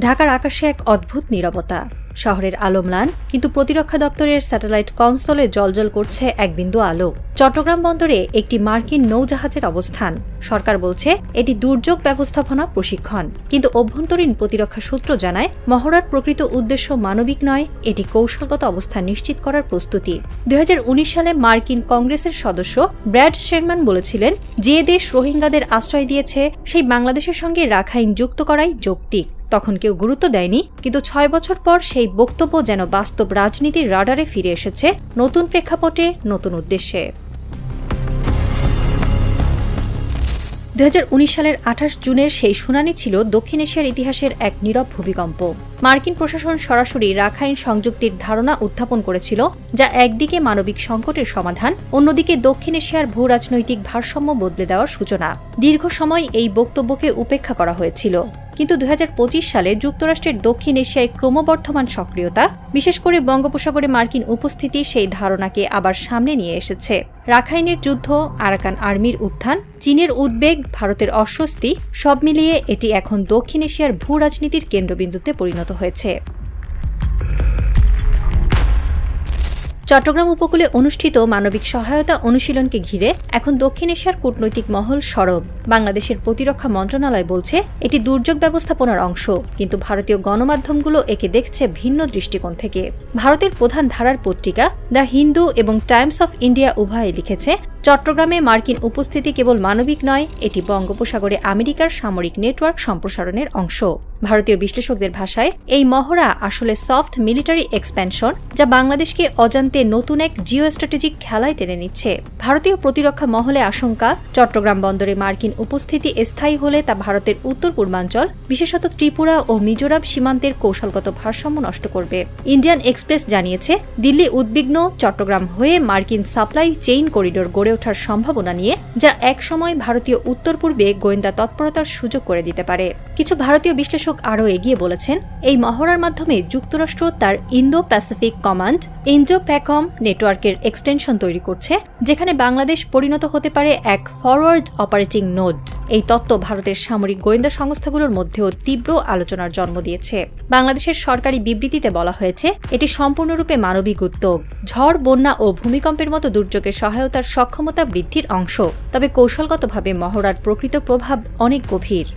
ঢাকার আকাশে এক অদ্ভুত নীরবতা। শহরের আলো ম্লান কিন্তু প্রতিরক্ষা দপ্তরের স্যাটেলাইট কনসোলে জলজল করছে এক বিন্দু আলো। চট্টগ্রাম বন্দরে একটি মার্কিন নৌজাহাজের অবস্থান। সরকার বলছে, এটি দুর্যোগ ব্যবস্থাপনা প্রশিক্ষণ। কিন্তু অভ্যন্তরীণ প্রতিরক্ষা সূত্র জানায়, মহড়ার প্রকৃত উদ্দেশ্য মানবিক নয়, এটি কৌশলগত অবস্থান নিশ্চিত করার প্রস্তুতি। দু হাজার উনিশ সালে মার্কিন কংগ্রেসের সদস্য ব্র্যাড শেরম্যান বলেছিলেন, যে দেশ রোহিঙ্গাদের আশ্রয় দিয়েছে, সেই বাংলাদেশের সঙ্গে রাখাইন যুক্ত করাই যৌক্তিক। তখন কেউ গুরুত্ব দেয়নি, কিন্তু ছয় বছর পর সেই বক্তব্য যেন বাস্তব রাজনীতির রাডারে ফিরে এসেছে নতুন প্রেক্ষাপটে, নতুন উদ্দেশ্যে। দু হাজার উনিশ সালের আঠাশ জুনের সেই শুনানি ছিল দক্ষিণ এশিয়ার ইতিহাসের এক নীরব ভূমিকম্প। মার্কিন প্রশাসন সরাসরি রাখাইন সংযুক্তির ধারণা উত্থাপন করেছিল, যা একদিকে মানবিক সংকটের সমাধান, অন্যদিকে দক্ষিণ এশিয়ার ভূ রাজনৈতিক ভারসাম্য বদলে দেওয়ার সূচনা। দীর্ঘ সময় এই বক্তব্যকে উপেক্ষা করা হয়েছিল। কিন্তু দু হাজার পঁচিশ সালে যুক্তরাষ্ট্রের দক্ষিণ এশিয়ায় ক্রমবর্ধমান সক্রিয়তা, বিশেষ করে বঙ্গোপসাগরে মার্কিন উপস্থিতি সেই ধারণাকে আবার সামনে নিয়ে এসেছে। রাখাইনের যুদ্ধ, আরাকান আর্মির উত্থান, চীনের উদ্বেগ, ভারতের অস্বস্তি, সব মিলিয়ে এটি এখন দক্ষিণ এশিয়ার ভূ রাজনীতির কেন্দ্রবিন্দুতে পরিণত হয়েছে। চট্টগ্রাম উপকূলে অনুষ্ঠিত মানবিক সহায়তা অনুশীলনকে ঘিরে এখন দক্ষিণ এশিয়ার কূটনৈতিক মহল সরব। বাংলাদেশের প্রতিরক্ষা মন্ত্রণালয় বলছে, এটি দুর্যোগ ব্যবস্থাপনার অংশ, কিন্তু ভারতীয় গণমাধ্যমগুলো একে দেখছে ভিন্ন দৃষ্টিকোণ থেকে। ভারতের প্রধান ধারার পত্রিকা দ্য হিন্দু এবং টাইমস অফ ইন্ডিয়া উভয়ে লিখেছে চট্টগ্রামে মার্কিন উপস্থিতি কেবল মানবিক নয়, এটি বঙ্গোপসাগরে আমেরিকার সামরিক নেটওয়ার্ক সম্প্রসারণের অংশ। ভারতীয় বিশ্লেষকদের ভাষায়, এই মহড়া আসলে সফট মিলিটারি এক্সপ্যানশন, যা বাংলাদেশকে অজান্তে নতুন এক জিও স্ট্র্যাটেজিক খেলায় টেনে নিচ্ছে। ভারতীয় প্রতিরক্ষা মহলে আশঙ্কা, চট্টগ্রাম বন্দরে মার্কিন উপস্থিতি স্থায়ী হলে তা ভারতের উত্তর পূর্বাঞ্চল, বিশেষত ত্রিপুরা ও মিজোরাম সীমান্তের কৌশলগত ভারসাম্য নষ্ট করবে। ইন্ডিয়ান এক্সপ্রেস জানিয়েছে, দিল্লি উদ্বিগ্ন, চট্টগ্রাম হয়ে মার্কিন সাপ্লাই চেইন করিডোর গড়ে ওঠার সম্ভাবনা নিয়ে, যা একসময় ভারতীয় উত্তর পূর্বে গোয়েন্দা তৎপরতার সুযোগ করে দিতে পারে। কিছু ভারতীয় বিশ্লেষক আরও এগিয়ে বলেছেন, এই মহড়ার মাধ্যমে যুক্তরাষ্ট্র তার Indo Pacific Command Indo PACOM নেটওয়ার্কের এক্সটেনশন তৈরি করছে, যেখানে বাংলাদেশ পরিণত হতে পারে এক ফরওয়ার্ড অপারেটিং নোড এই তত্ত্ব ভারতের সামরিক গোয়েন্দা সংস্থাগুলোর মধ্যেও তীব্র আলোচনার জন্ম দিয়েছে। বাংলাদেশের সরকারি বিবৃতিতে বলা হয়েছে, এটি সম্পূর্ণরূপে মানবিক উদ্যোগ। ঝড়, বন্যা ও ভূমিকম্পের মতো দুর্যোগের সহায়তার সক্ষমতা বৃদ্ধির অংশ। তবে কৌশলগতভাবে মহড়ার প্রকৃত প্রভাব অনেক গভীর।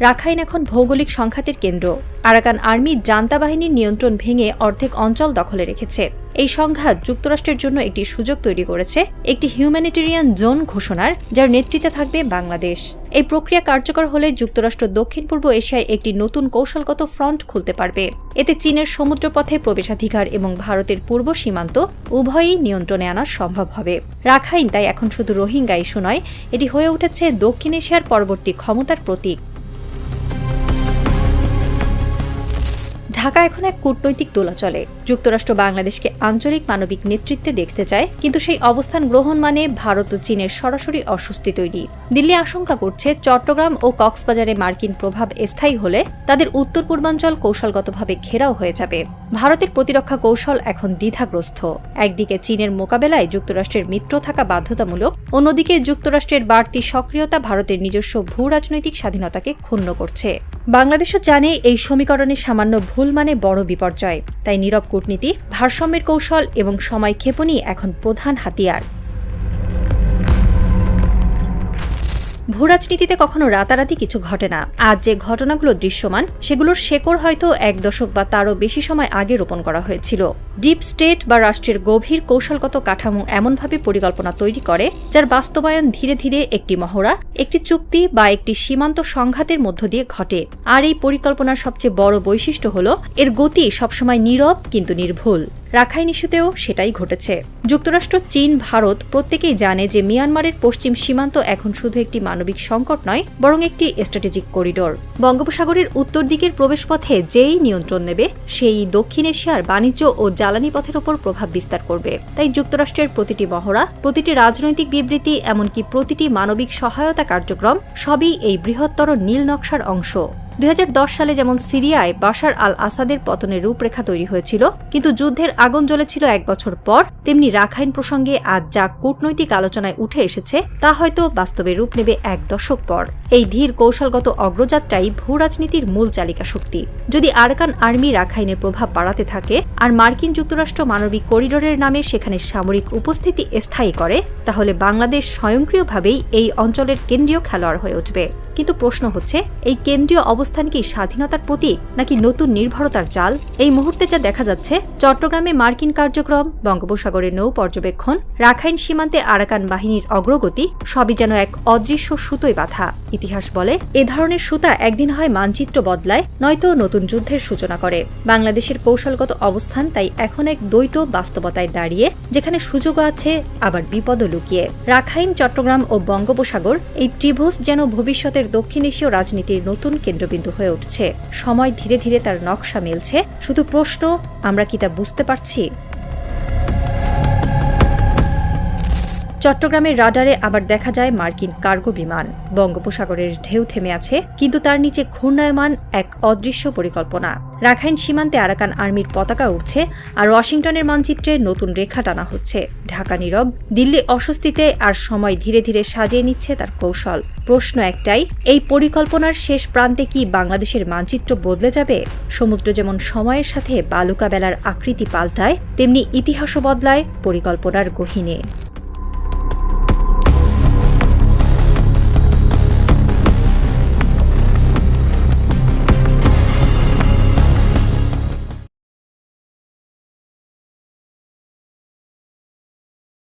রাখাইন এখন ভৌগোলিক সংঘাতের কেন্দ্র। আরাকান আর্মি জান্তা বাহিনীর নিয়ন্ত্রণ ভেঙে অর্ধেক অঞ্চল দখলে রেখেছে। এই সংঘাত যুক্তরাষ্ট্রের জন্য একটি সুযোগ তৈরি করেছে, একটি হিউম্যানিটেরিয়ান জোন ঘোষণার, যার নেতৃত্বে থাকবে বাংলাদেশ। এই প্রক্রিয়া কার্যকর হলে যুক্তরাষ্ট্র দক্ষিণ পূর্ব এশিয়ায় একটি নতুন কৌশলগত ফ্রন্ট খুলতে পারবে। এতে চীনের সমুদ্রপথে প্রবেশাধিকার এবং ভারতের পূর্ব সীমান্ত উভয়ই নিয়ন্ত্রণে আনা সম্ভব হবে। রাখাইন তাই এখন শুধু রোহিঙ্গা ইস্যু নয়, এটি হয়ে উঠেছে দক্ষিণ এশিয়ার পরবর্তী ক্ষমতার প্রতীক। ঢাকা এখন এক কূটনৈতিক দোলা চলে। যুক্তরাষ্ট্র বাংলাদেশকে আঞ্চলিক মানবিক নেতৃত্বে দেখতে চায়, কিন্তু সেই অবস্থান গ্রহণ মানে ভারত ও চীনের সরাসরি অস্বস্তি তৈরি। দিল্লি আশঙ্কা করছে, চট্টগ্রাম ও কক্সবাজারে মার্কিন প্রভাব স্থায়ী হলে তাদের উত্তর পূর্বাঞ্চল কৌশলগতভাবে ঘেরাও হয়ে যাবে। ভারতের প্রতিরক্ষা কৌশল এখন দ্বিধাগ্রস্ত। একদিকে চীনের মোকাবেলায় যুক্তরাষ্ট্রের মিত্র থাকা বাধ্যতামূলক, অন্যদিকে যুক্তরাষ্ট্রের বাড়তি সক্রিয়তা ভারতের নিজস্ব ভূ রাজনৈতিক স্বাধীনতাকে ক্ষুণ্ণ করছে। বাংলাদেশও জানে এই সমীকরণে সামান্য ভুল মানে বড় বিপর্যয়। তাই নীরব কূটনীতি, ভারসাম্যের কৌশল এবং সময় ক্ষেপণই এখন প্রধান হাতিয়ার। ভূরাজনীতিতে কখনো রাতারাতি কিছু ঘটে না। আজ যে ঘটনাগুলো দৃশ্যমান, সেগুলোর শেকড় হয়তো এক দশক বা তারও বেশি সময় আগে রোপণ করা হয়েছিল। ডিপ স্টেট বা রাষ্ট্রের গভীর কৌশলগত কাঠামো এমনভাবে পরিকল্পনা তৈরি করে, যার বাস্তবায়ন ধীরে ধীরে একটি মহড়া, একটি চুক্তি বা একটি সীমান্ত সংঘাতের মধ্য দিয়ে ঘটে। আর এই পরিকল্পনার সবচেয়ে বড় বৈশিষ্ট্য হল, এর গতি সবসময় নীরব কিন্তু নির্ভুল। রাখাইন ইস্যুতেও সেটাই ঘটেছে। যুক্তরাষ্ট্র, চীন, ভারত প্রত্যেকেই জানে যে মিয়ানমারের পশ্চিম সীমান্ত এখন শুধু একটি মানবিক সংকট নয়, বরং একটি স্ট্র্যাটেজিক করিডোর বঙ্গোপসাগরের উত্তর দিকের প্রবেশপথে যেই নিয়ন্ত্রণ নেবে, সেই দক্ষিণ এশিয়ার বাণিজ্য ও জ্বালানি পথের ওপর প্রভাব বিস্তার করবে। তাই যুক্তরাষ্ট্রের প্রতিটি মহড়া, প্রতিটি রাজনৈতিক বিবৃতি, এমনকি প্রতিটি মানবিক সহায়তা কার্যক্রম, সবই এই বৃহত্তর নীল নকশার অংশ। দুই হাজার দশ সালে যেমন সিরিয়ায় বাশার আল আসাদের পতনের রূপরেখা তৈরি হয়েছিল, কিন্তু যুদ্ধের আগুন জ্বলেছিল এক বছর পর, তেমনি রাখাইন প্রসঙ্গে আজ যা কূটনৈতিক আলোচনায় উঠে এসেছে, তা হয়তো বাস্তবে রূপ নেবে এক দশক পর। এই ধীর কৌশলগত অগ্রযাত্রাই ভূ রাজনীতির মূল চালিকা শক্তি। যদি আরাকান আর্মি রাখাইনের প্রভাব বাড়াতে থাকে আর মার্কিন যুক্তরাষ্ট্র মানবিক করিডোরের নামে সেখানে সামরিক উপস্থিতি স্থায়ী করে, তাহলে বাংলাদেশ স্বয়ংক্রিয়ভাবেই এই অঞ্চলের কেন্দ্রীয় খেলোয়াড় হয়ে উঠবে। কিন্তু প্রশ্ন হচ্ছে, এই কেন্দ্রীয় অবস্থান কি স্বাধীনতার প্রতীক নাকি নতুন নির্ভরতার চাল এই মুহূর্তে যা দেখা যাচ্ছে, চট্টগ্রামে মার্কিন কার্যক্রম বঙ্গোপসাগরের নৌ পর্যবেক্ষণ, রাখাইন সীমান্তে আরাকান বাহিনীর অগ্রগতি, সবই যেন এক অদৃশ্য সুতোয় বাঁধা। ইতিহাস বলে, এ ধরনের সুতা একদিন হয় মানচিত্র বদলায়, নয়তো নতুন যুদ্ধের সূচনা করে। বাংলাদেশের কৌশলগত অবস্থান তাই এখন এক দ্বৈত বাস্তবতায় দাঁড়িয়ে, যেখানে সুযোগ আছে, আবার বিপদও লুকিয়ে। রাখাইন, চট্টগ্রাম ও বঙ্গোপসাগর এই ত্রিভুজ যেন ভবিষ্যতের দক্ষিণ এশীয় রাজনীতির নতুন কেন্দ্রবিন্দু হয়ে উঠছে। সময় ধীরে ধীরে তার নকশা মেলছে। শুধু প্রশ্ন, আমরা কি তা বুঝতে পারছি? চট্টগ্রামের রাডারে আবার দেখা যায় মার্কিন কার্গো বিমান। বঙ্গোপসাগরের ঢেউ থেমে আছে, কিন্তু তার নিচে ঘূর্ণায়মান এক অদৃশ্য পরিকল্পনা। রাখাইন সীমান্তে আরাকান আর্মির পতাকা উঠছে আর ওয়াশিংটনের মানচিত্রে নতুন রেখা টানা হচ্ছে। ঢাকা নীরব, দিল্লি অস্বস্তিতে আর সময় ধীরে ধীরে সাজিয়ে নিচ্ছে তার কৌশল। প্রশ্ন একটাই, এই পরিকল্পনার শেষ প্রান্তে কি বাংলাদেশের মানচিত্র বদলে যাবে? সমুদ্র যেমন সময়ের সাথে বালুকা বেলার আকৃতি পাল্টায়, তেমনি ইতিহাসও বদলায় পরিকল্পনার গহিনে।